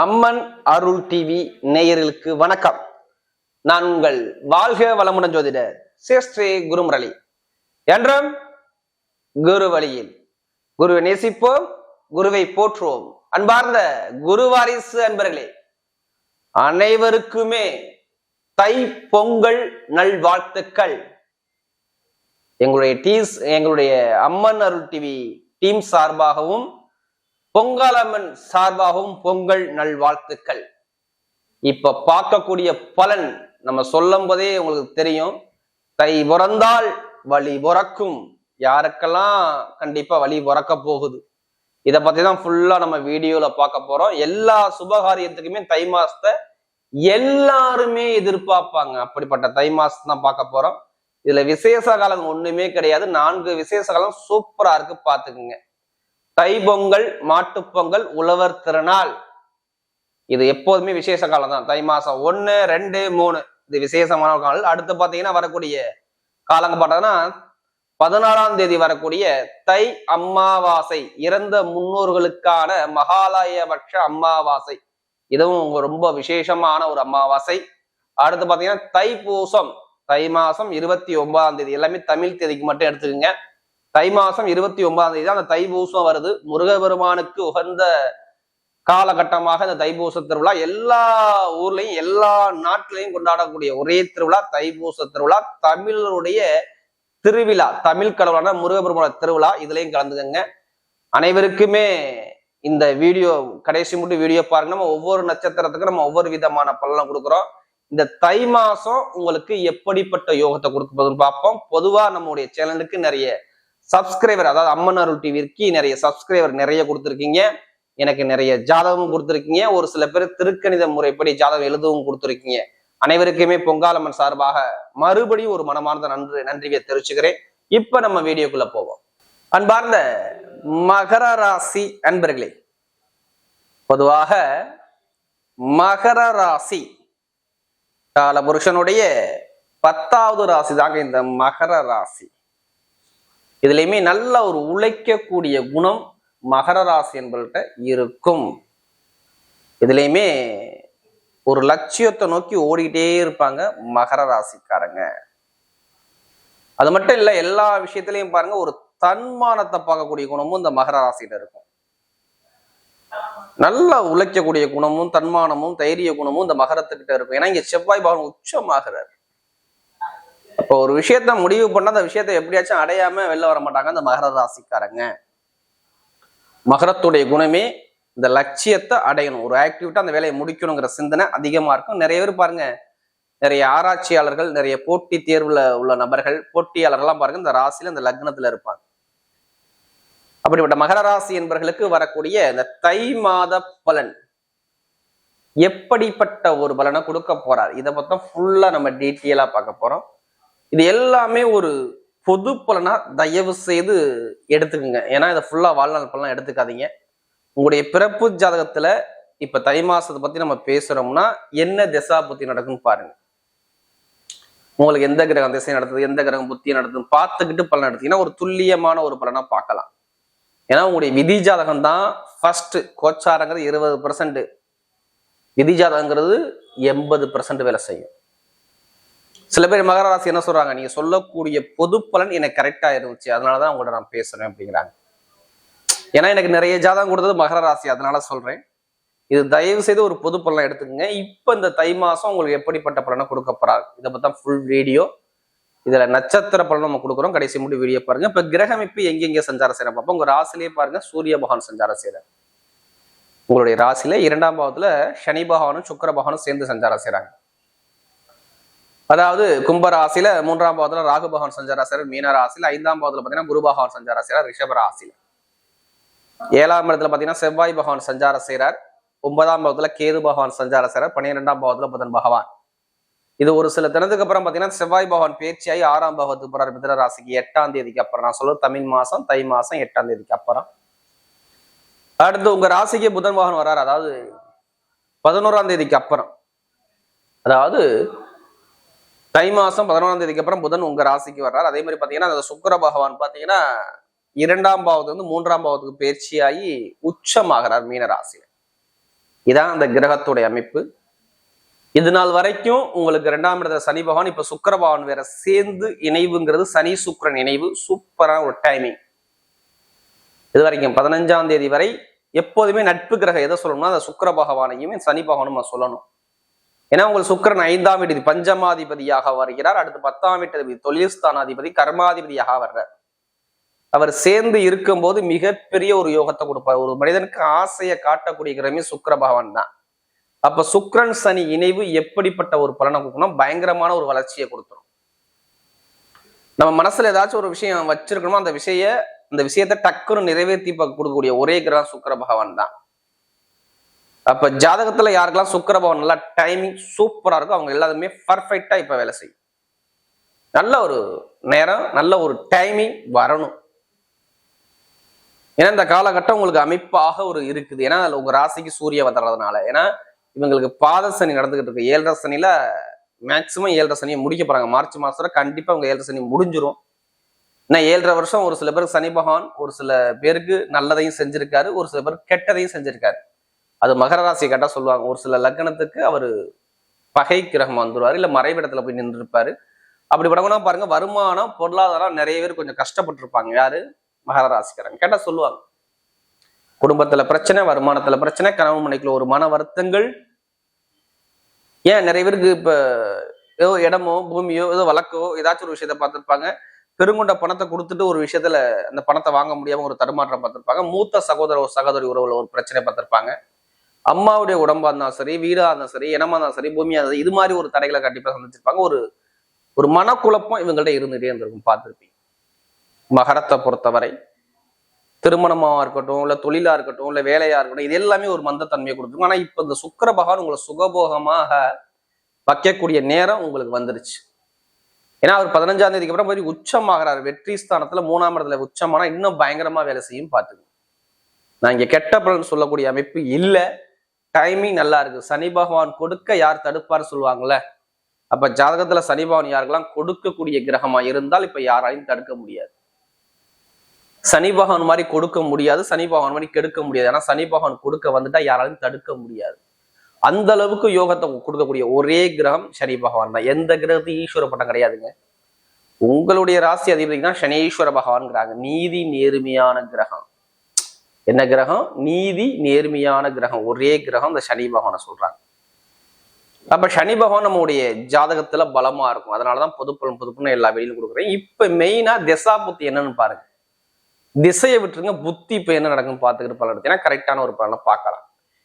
அம்மன் அருள் TV நேயர்களுக்கு வணக்கம். நான் உங்கள் வாழ்க வளமுடன் ஜோதிடர் சேஷ்ரே குருமுரளி. என்றும் குரு வழியில் குருவை நேசிப்போம் குருவை போற்றுவோம். அன்பார்ந்த குரு வாரிசு அன்பர்களே அனைவருக்குமே தை பொங்கல் நல்வாழ்த்துக்கள். எங்களுடைய டீஸ் எங்களுடைய அம்மன் அருள் டிவி டீம் சார்பாகவும் பொங்கலம்மன் சார்பாகவும் பொங்கல் நல்வாழ்த்துக்கள். இப்ப பார்க்கக்கூடிய பலன் நம்ம சொல்லும் போதே உங்களுக்கு தெரியும். தை பிறந்தால் வழி பிறக்கும். யாருக்கெல்லாம் கண்டிப்பா வழி பிறக்க போகுது. இதை பத்தி தான் ஃபுல்லா நம்ம வீடியோல பார்க்க போறோம். எல்லா சுபகாரியத்துக்குமே தை மாசத்தை எல்லாருமே எதிர்பார்ப்பாங்க. அப்படிப்பட்ட தை மாசம் தான் பார்க்க போறோம். இதுல விசேஷ காலம் ஒண்ணுமே கிடையாது. நான்கு விசேஷ காலம் சூப்பரா இருக்கு. பாத்துக்குங்க தை பொங்கல் உழவர் திருநாள். இது எப்போதுமே விசேஷ காலம் தான். தை மாசம் ஒன்று ரெண்டு மூணு. இது விசேஷமான காலம். அடுத்து பார்த்தீங்கன்னா வரக்கூடிய காலங்க பார்த்தோன்னா பதினாலாம் தேதி வரக்கூடிய தை அம்மாவாசை இறந்த முன்னோர்களுக்கான மகாலயபட்ச அமாவாசை இதுவும் ரொம்ப விசேஷமான ஒரு அம்மாவாசை. அடுத்து பாத்தீங்கன்னா தைப்பூசம். தை மாசம் இருபத்தி ஒன்பதாம் தேதி. எல்லாமே தமிழ் தேதிக்கு மட்டும் எடுத்துக்கோங்க. தை மாசம் இருபத்தி ஒன்பதாம் தேதி தான் அந்த தைபூசம் வருது. முருகபெருமானுக்கு உகந்த காலகட்டமாக இந்த தைபூச திருவிழா எல்லா ஊர்லயும் எல்லா நாட்டிலையும் கொண்டாடக்கூடிய ஒரே திருவிழா தைபூச திருவிழா. தமிழருடைய திருவிழா தமிழ் கடவுளான முருகபெருமான திருவிழா. இதுலயும் கலந்துக்கங்க. அனைவருக்குமே இந்த வீடியோ கடைசி மட்டும் வீடியோ பாருங்க. நம்ம ஒவ்வொரு நட்சத்திரத்துக்கும் நம்ம ஒவ்வொரு விதமான பலனும் கொடுக்குறோம். இந்த தை மாசம் உங்களுக்கு எப்படிப்பட்ட யோகத்தை கொடுக்குறதுன்னு பார்ப்போம். பொதுவா நம்முடைய சேனலுக்கு நிறைய சப்ஸ்கிரைபர் அதாவது அம்மன் அருள் டிவிக்கு நிறைய சப்ஸ்கிரைபர் நிறைய கொடுத்துருக்கீங்க. எனக்கு நிறைய ஜாதகமும் கொடுத்துருக்கீங்க. ஒரு சில பேர் திருக்கணித முறைப்படி ஜாதகம் எழுதவும் கொடுத்துருக்கீங்க. அனைவருக்குமே பொங்காலம்மன் சார்பாக மறுபடியும் ஒரு மனமார்ந்த நன்றி நன்றியை தெரிவிச்சுக்கிறேன். இப்ப நம்ம வீடியோக்குள்ள போவோம். அன்பார்ந்த மகர ராசி அன்பர்களே பொதுவாக மகர ராசி கால புருஷனுடைய பத்தாவது ராசி தாங்க இந்த மகர ராசி. இதுலயுமே நல்ல ஒரு உழைக்கக்கூடிய குணம் மகர ராசி என்பவர்கிட்ட இருக்கும். இதுலையுமே ஒரு லட்சியத்தை நோக்கி ஓடிக்கிட்டே இருப்பாங்க மகர ராசிக்காரங்க. அது மட்டும் இல்ல எல்லா விஷயத்திலையும் பாருங்க ஒரு தன்மானத்தை பார்க்கக்கூடிய குணமும் இந்த மகர ராசியில இருக்கும். நல்லா உழைக்கக்கூடிய குணமும் தன்மானமும் தைரிய குணமும் இந்த மகரத்துக்கிட்ட இருக்கும். ஏன்னா இங்க செவ்வாய் பகவான் உச்சமாகிறார். அப்போ ஒரு விஷயத்த முடிவு பண்ணா அந்த விஷயத்தை எப்படியாச்சும் அடையாம வெளில வர மாட்டாங்க அந்த மகர ராசிக்காரங்க. மகரத்துடைய குணமே இந்த லட்சியத்தை அடையணும். ஒரு ஆக்டிவிட்டா அந்த வேலையை முடிக்கணுங்கிற சிந்தனை அதிகமா இருக்கும். நிறைய பேர் பாருங்க நிறைய ஆராய்ச்சியாளர்கள் நிறைய போட்டி தேர்வுல உள்ள நபர்கள் போட்டியாளர்கள்லாம் பாருங்க இந்த ராசியில இந்த லக்னத்துல இருப்பாங்க. அப்படிப்பட்ட மகர ராசி என்பவர்களுக்கு வரக்கூடிய இந்த தை மாத பலன் எப்படிப்பட்ட ஒரு பலனை கொடுக்க போறார்? இதை மொத்தம் ஃபுல்லா நம்ம டீட்டெயிலா பார்க்க போறோம். இது எல்லாமே ஒரு பொது பலனா தயவு செய்து எடுத்துக்கோங்க. ஏன்னா இதை ஃபுல்லா வாழ்நாள் பலனா எடுத்துக்காதீங்க. உங்களுடைய பிறப்பு ஜாதகத்துல இப்ப தை மாசத்தை பத்தி நம்ம பேசுறோம்னா என்ன திசா புத்தி நடக்குன்னு பாருங்க. உங்களுக்கு எந்த கிரகம் திசை நடத்துது எந்த கிரகம் புத்தி நடத்துதுன்னு பார்த்துக்கிட்டு பலன் எடுத்தீங்கன்னா ஒரு துல்லியமான ஒரு பலனா பார்க்கலாம். ஏன்னா உங்களுடைய விதி ஜாதகம் தான் ஃபர்ஸ்ட் கோச்சாரங்கிறது இருபது பர்சன்ட் விதி ஜாதகங்கிறது எண்பது பர்சன்ட் வேலை செய்யும். சில பேர் மகர ராசி என்ன சொல்றாங்க? நீங்க சொல்லக்கூடிய பொது பலன் எனக்கு கரெக்டா இருந்துச்சு. அதனாலதான் உங்கள்ட்ட நான் பேசுறேன் அப்படிங்கிறாங்க. ஏன்னா எனக்கு நிறைய ஜாதகம் கொடுத்தது மகர ராசி. அதனால சொல்றேன். இது தயவு செய்து ஒரு பொது பலனை எடுத்துக்கோங்க. இப்போ இந்த தை மாசம் உங்களுக்கு எப்படிப்பட்ட பலனை கொடுக்க இதை பற்றி ஃபுல் வீடியோ இதுல நட்சத்திர பலன் நம்ம கொடுக்குறோம். கடைசி முடி வீடியோ பாருங்க. இப்ப கிரகமைப்பு எங்கெங்க சஞ்சாரம் செய்யற பார்ப்போம் உங்க ராசிலேயே பாருங்க. சூரிய பகவான் சஞ்சாரம் செய்யறாரு. உங்களுடைய ராசியில இரண்டாம் பாவத்துல சனி பகவானும் சுக்கர பகவானும் சேர்ந்து சஞ்சாரம் செய்யறாங்க. அதாவது கும்பராசியில மூன்றாம் பாவத்துல ராகு பகவான் சஞ்சார செய்யறார் மீன ராசியில ஐந்தாம் பாவத்துல பாத்தீங்கன்னா குரு பகவான் சஞ்சார செய்யறார் ரிஷப ராசியில. ஏழாம் இடத்துல பாத்தீங்கன்னா செவ்வாய் பகவான் சஞ்சார செய்கிறார் ஒன்பதாம் பாவத்துல கேது பகவான் சஞ்சார செய்கிறார் பன்னிரெண்டாம் பாவத்துல புதன் பகவான். இது ஒரு சில தினத்துக்கு அப்புறம் பாத்தீங்கன்னா செவ்வாய் பகவான் பேச்சியாகி ஆறாம் பாவத்துக்கு போறார். மிதன ராசிக்கு எட்டாம் தேதிக்கு அப்புறம். நான் சொல்ல தமிழ் மாசம் தை மாசம் எட்டாம் தேதிக்கு அப்புறம். அடுத்து உங்க ராசிக்கு புதன் பகவான் வர்றார் அதாவது பதினோராம் தேதிக்கு அப்புறம். அதாவது தை மாதம் பதினொன்றாம் தேதிக்கு அப்புறம் புதன் உங்கள் ராசிக்கு வர்றார். அதே மாதிரி பார்த்தீங்கன்னா அந்த சுக்கர பகவான் பார்த்தீங்கன்னா இரண்டாம் பாவத்து வந்து மூன்றாம் பாவத்துக்கு பயிற்சியாகி உச்சமாகிறார் மீன ராசியில். இதான் அந்த கிரகத்துடைய அமைப்பு. இது நாள் வரைக்கும் உங்களுக்கு ரெண்டாம் இடத்துல சனி பகவான் இப்போ சுக்கர பகவான் வேற சேர்ந்து இணைவுங்கிறது சனி சுக்கிரன் இணைவு. சூப்பரான ஒரு டைமிங் இது வரைக்கும் பதினஞ்சாம் தேதி வரை எப்போதுமே நட்பு கிரகம் எதை சொல்லணும்னா அந்த சுக்கர பகவானையும் சனி பகவானும் சொல்லணும். ஏன்னா உங்களுக்கு சுக்கிரன் ஐந்தாம் வீட்டு பஞ்சமாதிபதியாக வருகிறார். அடுத்து பத்தாம் வீட்டு தொழில் ஸ்தானாதிபதி கர்மாதிபதியாக வர்றார். அவர் சேர்ந்து இருக்கும்போது மிகப்பெரிய ஒரு யோகத்தை கொடுப்பார். ஒரு மனிதனுக்கு ஆசையை காட்டக்கூடிய கிரமே சுக்கர பகவான் தான். அப்ப சுக்ரன் சனி இணைவு எப்படிப்பட்ட ஒரு பலனை கொடுக்கணும்? பயங்கரமான ஒரு வளர்ச்சியை கொடுத்துரும். நம்ம மனசுல ஏதாச்சும் ஒரு விஷயம் வச்சிருக்கணுமோ அந்த விஷய அந்த விஷயத்தை டக்குன்னு நிறைவேற்றி கொடுக்கக்கூடிய ஒரே கிரகம் சுக்கர பகவான் தான். அப்ப ஜாதகத்துல யாருக்கெல்லாம் சுக்கிர நல்லா டைமிங் சூப்பரா இருக்கும் அவங்க எல்லாருமே பர்ஃபெக்டா இப்ப வேலை செய்யும். நல்ல ஒரு நேரம் நல்ல ஒரு டைமிங் வரணும். ஏன்னா இந்த காலகட்டம் உங்களுக்கு அமைப்பாக ஒரு இருக்குது. ஏன்னா அதில் உங்க ராசிக்கு சூரிய வந்துடுறதுனால ஏன்னா இவங்களுக்கு பாத சனி நடந்துகிட்டு இருக்கு. ஏழரை சனியில மேக்சிமம் ஏழரை சனியை முடிக்க போறாங்க. மார்ச் மாசத்துல கண்டிப்பா உங்க ஏழரை சனி முடிஞ்சிரும். ஏன்னா ஏழரை வருஷம் ஒரு சில பேருக்கு சனி பகவான் ஒரு சில பேருக்கு நல்லதையும் செஞ்சிருக்காரு ஒரு சில பேர் கெட்டதையும் செஞ்சிருக்காரு. அது மகர ராசி கேட்டா சொல்லுவாங்க. ஒரு சில லக்னத்துக்கு அவர் பகை கிரகம் வந்துருவாரு. இல்லை மறைவிடத்துல போய் நின்று இருப்பாரு அப்படி படம்னா பாருங்க வருமானம் பொருளாதாரம் நிறைய பேர் கொஞ்சம் கஷ்டப்பட்டிருப்பாங்க. யாரு? மகர ராசிக்காரங்க. கேட்டா சொல்லுவாங்க. குடும்பத்துல பிரச்சனை வருமானத்துல பிரச்சனை கணவன் மனைக்குள்ள ஒரு மன வருத்தங்கள். ஏன்? நிறைய பேருக்கு இப்ப ஏதோ இடமோ பூமியோ ஏதோ வழக்கோ ஏதாச்சும் ஒரு விஷயத்த பார்த்துருப்பாங்க. பெருங்கொண்ட பணத்தை கொடுத்துட்டு ஒரு விஷயத்துல அந்த பணத்தை வாங்க முடியாம ஒரு தடுமாற்றம் பார்த்திருப்பாங்க. மூத்த சகோதர சகோதரி உறவுல ஒரு பிரச்சனை பார்த்திருப்பாங்க. அம்மாவுடைய உடம்பா இருந்தாலும் சரி வீடா இருந்தாலும் சரி இனமா இருந்தாலும் சரி பூமியா இருந்தாலும் இது மாதிரி ஒரு தடைகளை கண்டிப்பா சந்திச்சிருப்பாங்க. ஒரு ஒரு மனக்குழப்பம் இவங்கள்ட்ட இருந்துகிட்டே இருந்திருக்கும் பார்த்துருப்பீங்க. மகரத்தை பொறுத்தவரை திருமணமாக இருக்கட்டும் இல்லை தொழிலாக இருக்கட்டும் இல்லை வேலையாக இருக்கட்டும் இது எல்லாமே ஒரு மந்தத்தன்மையை கொடுத்துருக்கும். ஆனால் இப்போ இந்த சுக்கர பகவான் உங்களை சுகபோகமாக வைக்கக்கூடிய நேரம் உங்களுக்கு வந்துருச்சு. ஏன்னா அவர் பதினஞ்சாம் தேதிக்கு அப்புறம் போய் உச்சமாகிறார். வெற்றி ஸ்தானத்துல மூணாம் இடத்துல உச்சமானா இன்னும் பயங்கரமா வேலை செய்யும் பார்த்துக்கணும் நான் இங்க கெட்ட பலன் சொல்லக்கூடிய அமைப்பு இல்லை. டைமிங் நல்லா இருக்கு சனி பகவான் கொடுக்க யார் தடுப்பார் சொல்லுவாங்கல்ல? அப்ப ஜாதகத்துல சனி பகவான் யாருக்கெல்லாம் கொடுக்கக்கூடிய கிரகமா இருந்தால் இப்ப யாராலையும் தடுக்க முடியாது. சனி பகவான் மாதிரி கொடுக்க முடியாது சனி பகவான் மாதிரி கெடுக்க முடியாது. ஏன்னா சனி பகவான் கொடுக்க வந்துட்டா யாராலையும் தடுக்க முடியாது. அந்த அளவுக்கு யோகத்தை கொடுக்கக்கூடிய ஒரே கிரகம் சனி பகவான் தான். எந்த கிரகத்தையும் ஈஸ்வர பட்டம் கிடையாதுங்க. உங்களுடைய ராசி அதிபதி சனீஸ்வர பகவான்ங்கிறாங்க. நீதி நேர்மையான கிரகம். என்ன கிரகம்? நீதி நேர்மையான கிரகம். ஒரே கிரகம் இந்த சனி பகவானை சொல்றாங்க. அப்ப சனி பகவான் நம்முடைய ஜாதகத்துல பலமா இருக்கும். அதனாலதான் பொதுப்பலம் பொதுப்பலன் எல்லா வெளியிலும் கொடுக்குறேன். இப்ப மெயினா திசா புத்தி என்னன்னு பாருங்க. திசையை விட்டுருங்க புத்தி இப்ப என்ன நடக்குன்னு பார்த்துக்கிட்டு பலன் எடுத்து ஏன்னா கரெக்டான ஒரு பலனை பார்க்கலாம்.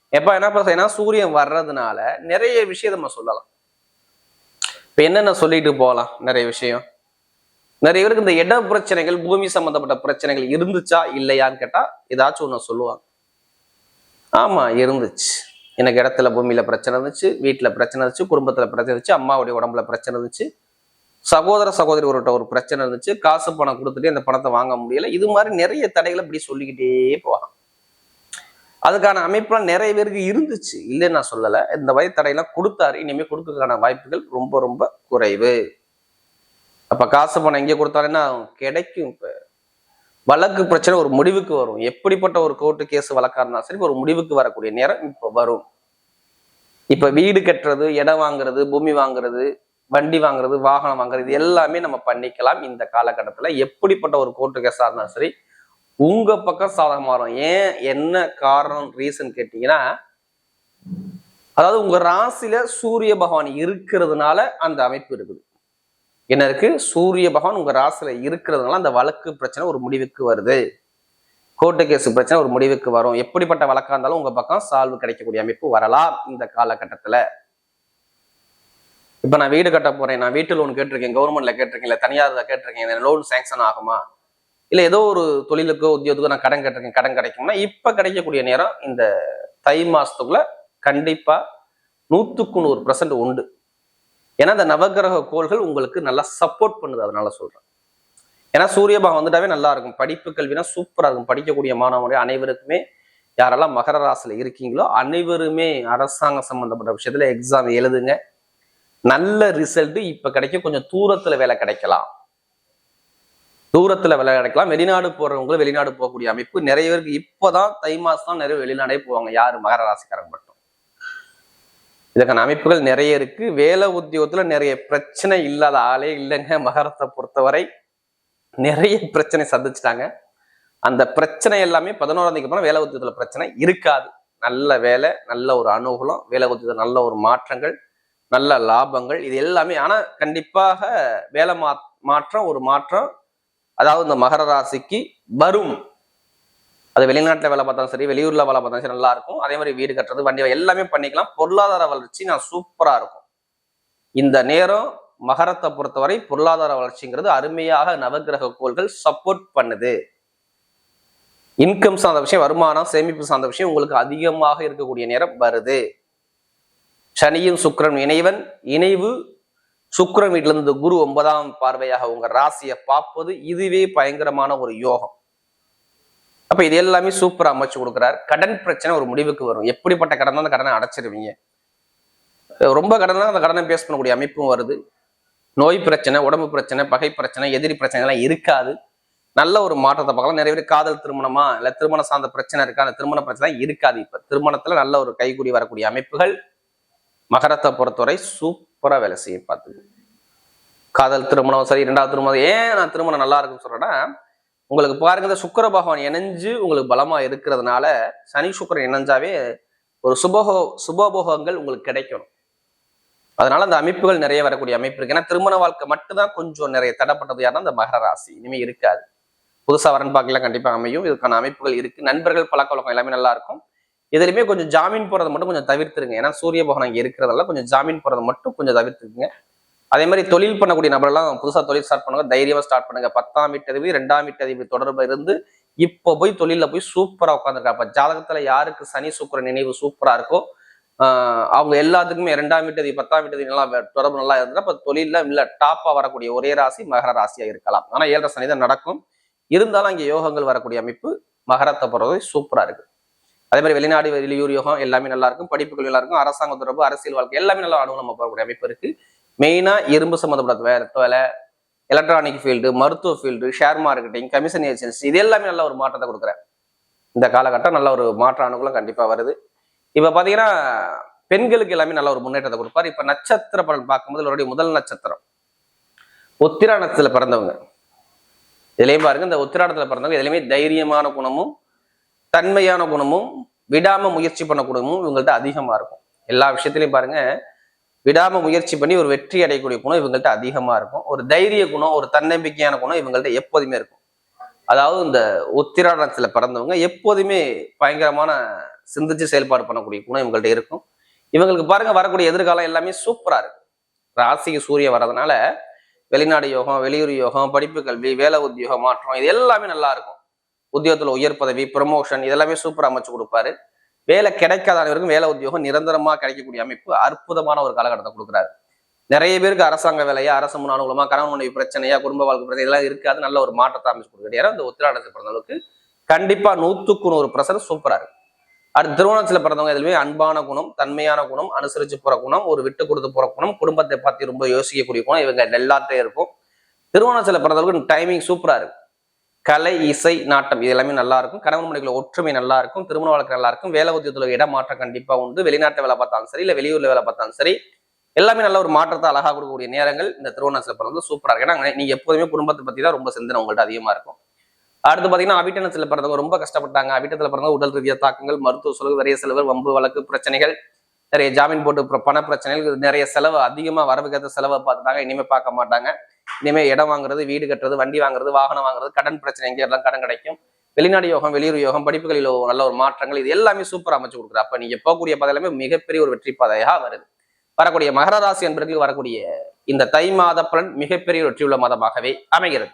எப்ப என்ன பண்ண ஏன்னா சூரியன் வர்றதுனால நிறைய விஷயம் நம்ம சொல்லலாம். இப்ப என்னென்ன சொல்லிட்டு போகலாம்? நிறைய விஷயம். நிறைய பேருக்கு இந்த இட பிரச்சனைகள் பூமி சம்பந்தப்பட்ட பிரச்சனைகள் இருந்துச்சா இல்லையான்னு கேட்டா ஏதாச்சும் ஒன்று சொல்லுவாங்க. ஆமா இருந்துச்சு. எனக்கு இடத்துல பூமியில பிரச்சனை இருந்துச்சு வீட்டுல பிரச்சனை இருந்துச்சு குடும்பத்துல பிரச்சனை இருந்துச்சு அம்மாவுடைய உடம்புல பிரச்சனை இருந்துச்சு சகோதர சகோதரி ஒருட்ட ஒரு பிரச்சனை இருந்துச்சு காசு பணம் கொடுத்துட்டு அந்த பணத்தை வாங்க முடியல. இது மாதிரி நிறைய தடைகளை இப்படி சொல்லிக்கிட்டே போவாங்க. அதுக்கான அமைப்புலாம் நிறைய பேருக்கு இருந்துச்சு. இல்லைன்னு நான் சொல்லலை. இந்த வயது தடையெல்லாம் கொடுத்தாரு. இனிமேல் கொடுக்கறதுக்கான வாய்ப்புகள் ரொம்ப ரொம்ப குறைவு. அப்போ காசு பணம் எங்கே கொடுத்தாருன்னா கிடைக்கும் இப்போ. வழக்கு பிரச்சனை ஒரு முடிவுக்கு வரும். எப்படிப்பட்ட ஒரு கோர்ட்டு கேஸ் வழக்கா இருந்தாலும் சரி ஒரு முடிவுக்கு வரக்கூடிய நேரம் இப்போ வரும். இப்போ வீடு கட்டுறது இடம் வாங்குறது பூமி வாங்குறது வண்டி வாங்குறது வாகனம் வாங்குறது எல்லாமே நம்ம பண்ணிக்கலாம் இந்த காலகட்டத்தில். எப்படிப்பட்ட ஒரு கோர்ட்டு கேஸாக இருந்தாலும் சரி உங்க பக்கம் சாதகமாக வரும். ஏன்? என்ன காரணம் ரீசன் கேட்டீங்கன்னா அதாவது உங்கள் ராசியில சூரிய பகவான் இருக்கிறதுனால அந்த அமைப்பு இருக்குது. என்ன இருக்கு? சூரிய பகவான் உங்க ராசியில இருக்கிறதுனால அந்த வழக்கு பிரச்சனை ஒரு முடிவுக்கு வருது. கோர்ட்டு கேஸ் பிரச்சனை ஒரு முடிவுக்கு வரும். எப்படிப்பட்ட வழக்கா இருந்தாலும் உங்க பக்கம் சால்வு கிடைக்கக்கூடிய அமைப்பு வரலாம் இந்த காலகட்டத்துல. இப்ப நான் வீடு கட்ட போறேன். நான் வீட்டு லோன் கேட்டிருக்கேன். கவர்மெண்ட்ல கேட்டிருக்கேன். இல்ல தனியார்ல கேட்டிருக்கேன். இந்த லோன் சேங்ஷன் ஆகுமா? இல்ல ஏதோ ஒரு தொழிலுக்கோ உத்தியோகத்துக்கோ நான் கடன் கேட்டிருக்கேன். கடன் கிடைக்கும்னா இப்ப கிடைக்கக்கூடிய நேரம் இந்த தை மாசத்துக்குள்ள கண்டிப்பா நூத்துக்கு நூறு பர்சன்ட் உண்டு. ஏன்னா இந்த நவகிரக கோள்கள் உங்களுக்கு நல்லா சப்போர்ட் பண்ணுது அதனால சொல்றேன். ஏன்னா சூரிய பகவான் வந்துட்டாவே நல்லா இருக்கும். படிப்பு கல்வினா சூப்பராக இருக்கும். படிக்கக்கூடிய மாணவர்கள் அனைவருக்குமே யாரெல்லாம் மகர ராசியில இருக்கீங்களோ அனைவருமே அரசாங்கம் சம்பந்தப்பட்ட விஷயத்துல எக்ஸாம் எழுதுங்க. நல்ல ரிசல்ட் இப்ப கிடைக்கும் கொஞ்சம் தூரத்துல வேலை கிடைக்கலாம். தூரத்துல வேலை கிடைக்கலாம். வெளிநாடு போறவங்களும் வெளிநாடு போகக்கூடிய அமைப்பு. நிறைய பேருக்கு இப்போதான் தை மாசம் தான் நிறைய வெளிநாடே போவாங்க. யாரு? மகர ராசிக்காரங்க மட்டும். இதற்கான அமைப்புகள் நிறைய இருக்கு. வேலை உத்தியோகத்துல நிறைய பிரச்சனை இல்லாத ஆளே இல்லைங்க. மகரத்தை பொறுத்தவரை நிறைய பிரச்சனை சந்திச்சிட்டாங்க. அந்த பிரச்சனை எல்லாமே பதினோராம் தேதிக்கு அப்புறம் வேலை உத்தியோகத்துல பிரச்சனை இருக்காது. நல்ல வேலை நல்ல ஒரு அனுகூலம் வேலை உத்தியோகத்துல நல்ல ஒரு மாற்றங்கள் நல்ல லாபங்கள் இது எல்லாமே. ஆனா கண்டிப்பாக வேலை மா மாற்றம் ஒரு மாற்றம். அதாவது இந்த மகர ராசிக்கு வரும். அது வெளிநாட்டுல வேலை பார்த்தாலும் சரி வெளியூரில் வேலை பார்த்தாலும் சரி நல்லா இருக்கும் அதே மாதிரி வீடு கட்டுறது வண்டி எல்லாமே பண்ணிக்கலாம். பொருளாதார வளர்ச்சி நான் சூப்பராக இருக்கும். இந்த நேரம் மகரத்தை பொறுத்தவரை பொருளாதார வளர்ச்சிங்கிறது அருமையாக நவகிரக கோள்கள் சப்போர்ட் பண்ணுது. இன்கம் சார்ந்த விஷயம் வருமானம் சேமிப்பு சார்ந்த விஷயம் உங்களுக்கு அதிகமாக இருக்கக்கூடிய நேரம் வருது. சனியும் சுக்கரன் இணைவன். இணைவு சுக்கரன் வீட்டிலிருந்து குரு ஒன்பதாம் பார்வையாக உங்க ராசியை பார்ப்பது இதுவே பயங்கரமான ஒரு யோகம். அப்போ இது எல்லாமே சூப்பரா அமைச்சு கொடுக்குறாரு. கடன் பிரச்சனை ஒரு முடிவுக்கு வரும். எப்படிப்பட்ட கடன் தான் அந்த கடனை அடைச்சிருவீங்க? ரொம்ப கடன் தான் அந்த கடனை பேஸ் பண்ணக்கூடிய அமைப்பும் வருது. நோய் பிரச்சனை உடம்பு பிரச்சனை பகை பிரச்சனை எதிரி பிரச்சனை எல்லாம் இருக்காது. நல்ல ஒரு மாற்றத்தை பார்க்கலாம். நிறைய பேர் காதல் திருமணமா இல்ல திருமணம் சார்ந்த பிரச்சனை இருக்கா அந்த திருமண பிரச்சனை இருக்காது இப்ப. திருமணத்துல நல்ல ஒரு கைகூடி வரக்கூடிய அமைப்புகள் மகரத்தை பொறுத்தவரை சூப்பரா வேலை செய்ய பார்த்துது. காதல் திருமணம் சரி இரண்டாவது திருமணம். ஏன் நான் திருமணம் நல்லா இருக்குன்னு சொல்றேன்னா உங்களுக்கு பாருங்க இந்த சுக்கிர பகவான் இணைஞ்சு உங்களுக்கு பலமா இருக்கிறதுனால சனி சுக்கரன் இணைஞ்சாவே ஒரு சுபகோ சுபபோகங்கள் உங்களுக்கு கிடைக்கும் அதனால அந்த அமைப்புகள் நிறைய வரக்கூடிய அமைப்பு இருக்கு. ஏன்னா திருமண வாழ்க்கை மட்டும்தான் கொஞ்சம் நிறைய தடைப்பட்டது. யாருன்னா அந்த மகர ராசி. இனிமே இருக்காது. புதுசா வரன் பார்க்கலாம் கண்டிப்பா அமையும். இதுக்கான அமைப்புகள் இருக்கு. நண்பர்கள் பழக்க வழக்கம் எல்லாமே நல்லா இருக்கும். இதுலையுமே கொஞ்சம் ஜாமீன் போறதை மட்டும் கொஞ்சம் தவிர்த்துருங்க. ஏன்னா சூரிய பகவான் அங்கே இருக்கிறதால கொஞ்சம் ஜாமீன் போறதை மட்டும் கொஞ்சம் தவிர்த்துக்குங்க. அதே மாதிரி தொழில் பண்ணக்கூடிய நபரெல்லாம் புதுசாக தொழில் ஸ்டார்ட் பண்ணுங்க தைரியமாக ஸ்டார்ட் பண்ணுங்க. பத்தாம் வீட்டதிபதி ரெண்டாம் வீட்டதிபதி தொடர்பு இருந்து இப்போ போய் தொழிலில் போய் சூப்பராக உட்காந்துருக்கா ஜாதகத்தில் யாருக்கு சனி சுக்கிர நினைவு சூப்பராக இருக்கோ அவங்க எல்லாத்துக்குமே ரெண்டாம் வீட்டதி பத்தாம் வீட்டதி நல்லா தொடர்பு நல்லா இருந்தால் இப்போ தொழிலில் இல்லை டாப்பாக வரக்கூடிய ஒரே ராசி மகர ராசியாக இருக்கலாம். ஆனால் ஏழரை சனி தான் நடக்கும். இருந்தாலும் அங்கே யோகங்கள் வரக்கூடிய அமைப்பு மகரத்தை பொறுத்தவரை சூப்பராக இருக்குது அதே மாதிரி வெளிநாடு வெளியூர் யோகம் எல்லாமே நல்லா இருக்கும். படிப்புகள் நல்லா இருக்கும். அரசாங்க தொடர்பு அரசியல் வாழ்க்கை எல்லாமே நல்லா அனுகூலமாக போகக்கூடிய அமைப்பு இருக்குது மெயினாக இரும்பு சம்மந்தப்பட்ட வேலை வேலை எலக்ட்ரானிக் ஃபீல்டு மருத்துவ field share marketing commission agency இது எல்லாமே நல்ல ஒரு மாற்றத்தை கொடுக்குறேன். இந்த காலகட்டம் நல்ல ஒரு மாற்ற அனுகூலம் கண்டிப்பாக வருது. இப்போ பார்த்தீங்கன்னா பெண்களுக்கு எல்லாமே நல்ல ஒரு முன்னேற்றத்தை கொடுப்பார். இப்போ நட்சத்திர பலன் பார்க்கும்போது அவருடைய முதல் நட்சத்திரம் உத்திராணத்தில் பிறந்தவங்க. இதுலேயும் பாருங்க இந்த உத்திராணத்தில் பிறந்தவங்க இதுலயுமே தைரியமான குணமும் தன்மையான குணமும் விடாமல் முயற்சி பண்ண குணமும் இவங்கள்ட்ட அதிகமாக இருக்கும். எல்லா விஷயத்துலையும் பாருங்கள் விடாம முயற்சி பண்ணி ஒரு வெற்றி அடையக்கூடிய குணம் இவங்கள்ட்ட அதிகமா இருக்கும். ஒரு தைரிய குணம் ஒரு தன்னம்பிக்கையான குணம் இவங்கள்ட்ட எப்போதுமே இருக்கும். அதாவது இந்த உத்திராடத்துல பிறந்தவங்க எப்போதுமே பயங்கரமான சிந்திச்சு செயல்பாடு பண்ணக்கூடிய குணம் இவங்கள்ட்ட இருக்கும். இவங்களுக்கு பாருங்க வரக்கூடிய எதிர்காலம் எல்லாமே சூப்பரா இருக்கு. ராசிக்கு சூரியன் வர்றதுனால வெளிநாடு யோகம் வெளியூர் யோகம் படிப்பு கல்வி வேலை உத்தியோகம் மாற்றம் இது எல்லாமே நல்லா இருக்கும். உத்தியோகத்துல உயர் பதவி ப்ரமோஷன் இதெல்லாமே சூப்பராக அமைச்சு கொடுப்பாரு. வேலை கிடைக்காத அனைவருக்கும் வேலை உத்தியோகம் நிரந்தரமா கிடைக்கக்கூடிய அமைப்பு அற்புதமான ஒரு காலகட்டத்தை கொடுக்குறாரு. நிறைய பேருக்கு அரசாங்க வேலையா அரசு முன் அனுகூலமா கணவன் மனைவி பிரச்சனையா குடும்ப வாழ்க்கை பிரச்சனை இதெல்லாம் இருக்காது. நல்ல ஒரு மாற்றத்தை அமைச்சு கொடுக்குறாரு. அந்த உத்திராடத்தை பிறந்த அளவுக்கு கண்டிப்பா நூத்துக்கு நூறு பிரசர் சூப்பரா இருக்கு. அடுத்து திருவோணத்துல பிறந்தவங்க எதுவுமே அன்பான குணம் தன்மையான குணம் அனுசரிச்சு போற குணம் ஒரு விட்டு கொடுத்து போற குணம் குடும்பத்தை பத்தி ரொம்ப யோசிக்கக்கூடிய குணம் இவங்க எல்லாத்தையும் இருக்கும். திருவோணத்துல பிறந்தவங்களுக்கு டைமிங் சூப்பரா இருக்கு. கலை இசை நாட்டம் இது எல்லாமே நல்லா இருக்கும். கணவன் மனைவிகள் ஒற்றுமை நல்லா இருக்கும். திருமண வழக்கு நல்லா இருக்கும். வேலை உத்தியத்துல இடமாற்றம் கண்டிப்பா உண்டு. வெளிநாட்டு வேலை பார்த்தாலும் சரி இல்ல வெளியூர்ல வேலை பார்த்தாலும் சரி எல்லாமே நல்ல ஒரு மாற்றத்தை அழகா கொடுக்கக்கூடிய நேரங்கள் இந்த திருவோணத்துல பிறந்து சூப்பரா இருக்கு. ஏன்னா நீங்க எப்போதுமே குடும்பத்தை பத்தி தான் ரொம்ப சிந்தனை உங்கள்ட்ட அதிகமா இருக்கும். அடுத்து பாத்தீங்கன்னா அவிட்டனத்துல பிறந்தவங்க ரொம்ப கஷ்டப்பட்டாங்க. அவிட்டத்துல பிறந்த உடல் ரீதியா தாக்கங்கள் மருத்துவ செலவு நிறைய செலவு வம்பு வழக்கு பிரச்சனைகள் நிறைய ஜாமீன் போட்டு பண பிரச்சனைகள் நிறைய செலவு அதிகமா வரவுக்கேற்ற செலவை பார்த்துட்டாங்க. இனிமே பார்க்க மாட்டாங்க. இனிமே இடம் வாங்குறது வீடு கட்டுறது வண்டி வாங்குறது வாகனம் வாங்குறது கடன் பிரச்சனை எங்கே எல்லாம் கடன் கிடைக்கும். வெளிநாடு யோகம் வெளியூர் யோகம் படிப்புகளில் நல்ல ஒரு மாற்றங்கள் இது எல்லாமே சூப்பரா அமைச்சு கொடுக்குறா அப்ப நீங்க போகக்கூடிய பாதை எல்லாமே மிகப்பெரிய ஒரு வெற்றி பாதையாக வருது. வரக்கூடிய மகர ராசி என்பதற்கு வரக்கூடிய இந்த தை மாத பலன் மிகப்பெரிய வெற்றியுள்ள மாதமாகவே அமைகிறது.